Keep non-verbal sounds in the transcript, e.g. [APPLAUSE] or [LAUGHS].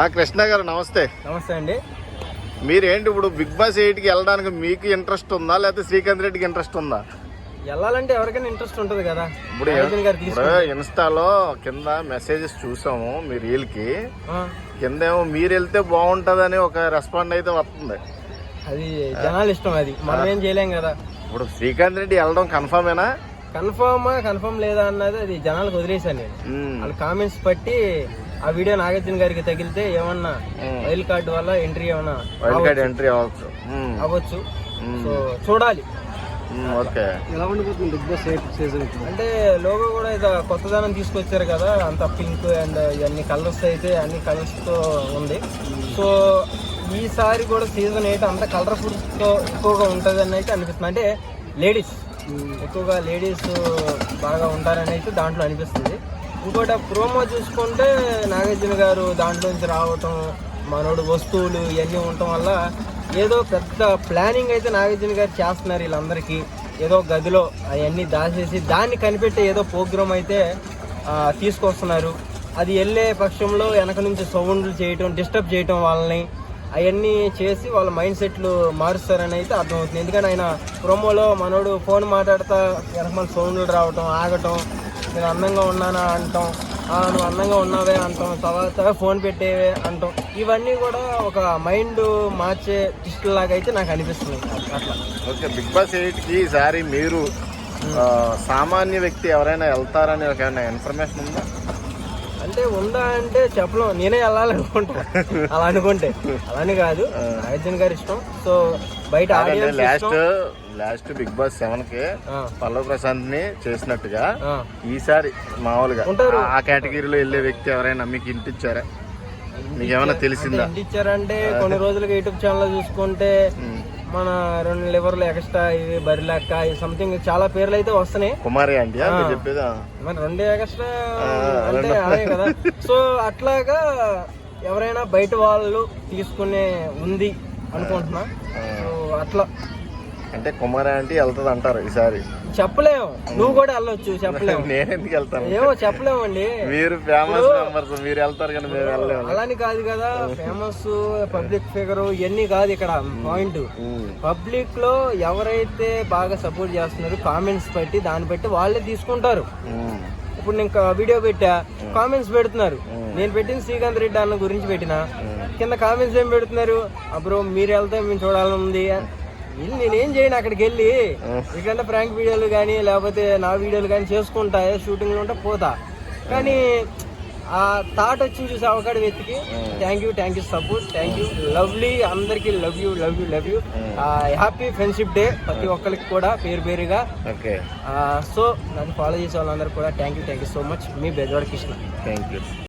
ఆ కృష్ణ గారు నమస్తే. నమస్తే అండి. మీరేంటి ఇప్పుడు బిగ్ బాస్ ఎయిట్కి వెళ్ళడానికి మీకు ఇంట్రెస్ట్ ఉందా? లేకపోతే శ్రీకాంత్ రెడ్డికి ఇంట్రెస్ట్ ఉందా? వెళ్ళాలంటే ఎవరికైనా ఇంట్రెస్ట్ ఉంటుంది కదా. ఇప్పుడు ఇన్స్టాలో కింద మెసేజెస్ చూసాము మీ రీల్కి. కింద ఏమో మీరు వెళ్తే బాగుంటుందని ఒక రెస్పాండ్ అయితే వస్తుంది. అది జనాలు ఇష్టం అది. మనం ఏం చేయలేం కదా. ఇప్పుడు శ్రీకాంత్ రెడ్డి వెళ్ళడం కన్ఫర్మేనా కన్ఫర్మ్ కన్ఫర్మ్ లేదా అన్నది అది జనాలకు వదిలేశాను నేను. వాళ్ళ కామెంట్స్ బట్టి ఆ వీడియో నాగార్జున గారికి తగిలితే ఏమన్నా. వైల్డ్ కార్డ్ వల్ల ఎంట్రీ ఏమన్నా వైల్డ్ కార్డ్ ఎంట్రీ అవ్వచ్చు. అవ్వచ్చు. సో చూడాలి. ఓకే. ఎలా ఉండిపోతుంది బిగ్ బాస్ సీజన్ అంటే లోగో కూడా ఇది కొత్తదనం తీసుకొచ్చారు కదా అంత పింక్ అండ్ ఇవన్నీ కలర్స్ అయితే అన్ని కలర్స్తో ఉంది. సో ఈసారి కూడా సీజన్ ఎయిట్ అంత కలర్ఫుల్తో ఎక్కువగా ఉంటుంది అని అయితే అనిపిస్తుంది. అంటే లేడీస్. ఎక్కువగా లేడీస్ బాగా ఉంటారని అయితే దాంట్లో అనిపిస్తుంది. ఇంకోటి ప్రోమో చూసుకుంటే నాగార్జున గారు దాంట్లోంచి రావటం మనోడు వస్తువులు ఇవన్నీ ఉండటం వల్ల ఏదో పెద్ద ప్లానింగ్ అయితే నాగార్జున గారు చేస్తున్నారు వీళ్ళందరికీ. ఏదో గదిలో అవన్నీ దాచేసి దాన్ని కనిపెట్టే ఏదో ప్రోగ్రామ్ అయితే తీసుకొస్తున్నారు. అది వెళ్ళే పక్షంలో వెనక నుంచి సౌండ్లు చేయటం డిస్టర్బ్ చేయటం వాళ్ళని అవన్నీ చేసి వాళ్ళ మైండ్ సెట్లు మారుస్తారని అయితే అర్థమవుతుంది. ఎందుకంటే ఆయన ప్రోమోలో మనోడు ఫోన్ మాట్లాడుతా వెనకమాల సౌండ్లు రావటం ఆగటం నేను అందంగా ఉన్నానా అంటాం. నువ్వు అందంగా ఉన్నావే అంటాం. తర్వాత ఫోన్ పెట్టేవే అంటాం. ఇవన్నీ కూడా ఒక మైండ్ మార్చే టిస్ట్ లాగా అయితే నాకు అనిపిస్తుంది. అట్లా. ఓకే బిగ్ బాస్ ఎయిట్కి ఈసారి మీరు సామాన్య వ్యక్తి ఎవరైనా వెళ్తారని ఒక ఏమైనా ఇన్ఫర్మేషన్ ఉందా? అంటే ఉందా అంటే చెప్పలేం. నేనే వెళ్ళాలనుకుంటా. [LAUGHS] అలా అనుకుంటే. అలానే కాదు. నాగార్జున గారి ఇష్టం. సో బయట లాస్ట్ లాస్ట్ బిగ్ బాస్ సెవెన్కి పల్లవ ప్రశాంత్ని చేసినట్టుగా ఈసారి మామూలుగా ఉంటారు. ఆ కేటగిరీలో వెళ్ళే వ్యక్తి ఎవరైనా మీకు ఇంటిచ్చారా మీకు ఏమైనా తెలిసిందా? ఎంత ఇచ్చారంటే కొన్ని రోజులుగా యూట్యూబ్ ఛానల్ చూసుకుంటే. మన రెండు లివర్లు ఎక్స్ట్రా ఇవి బరిలెక్క సంథింగ్ చాలా పేర్లు అయితే వస్తున్నాయి కుమారి ఆ. మీరు చెప్పేదా మరి రెండు ఎక్స్ట్రా అంటే. అదే కదా సో అట్లాగా ఎవరైనా బయట వాళ్ళు తీసుకునే ఉంది అనుకుంటున్నా. సో అట్లా అంటే కుమారి ఆంటీ వెళ్తుంది అంటారు ఈసారి. చెప్పలేము నువ్వు కూడా వెళ్ళొచ్చు చెప్పలేము నేను ఎందుకు వెళ్తాను ఏమో చెప్పలేమండి మీరు ఫేమస్ మెంబర్స్ మీరు వెళ్తారు కానీ మేము వెళ్ళలేము. అలాని కాదు కదా ఫేమస్ పబ్లిక్ ఫిగర్ ఇవన్నీ కాదు ఇక్కడ పాయింట్. పబ్లిక్లో ఎవరైతే బాగా సపోర్ట్ చేస్తున్నారు కామెంట్స్ బట్టి దాన్ని బట్టి వాళ్ళే తీసుకుంటారు. ఇప్పుడు నేను వీడియో పెట్టా కామెంట్స్ పెడుతున్నారు. నేను పెట్టిన శ్రీకాంత్ రెడ్డి అన్న గురించి పెట్టిన. కింద కామెంట్స్ ఏం పెడుతున్నారు? అప్పుడు మీరు వెళ్తే మేము చూడాలని ఉంది. వీళ్ళు నేనేం చేయను అక్కడికి వెళ్ళి. ఇకంటే ప్రాంక్ వీడియోలు కానీ లేకపోతే నా వీడియోలు కానీ చేసుకుంటా షూటింగ్లు ఉంటే పోతా. కానీ ఆ థాట్ వచ్చి చూసి అవకాడు వెతికి thank you thank you support thank you lovely అందరికి love you love you love you happy friendship day ప్రతి ఒక్కరికి కూడా పేరు పేరుగా. ఓకే. సో నన్ను ఫాలో చేసే వాళ్ళందరూ కూడా thank you thank you so much me Bezawada Krishna. Thank you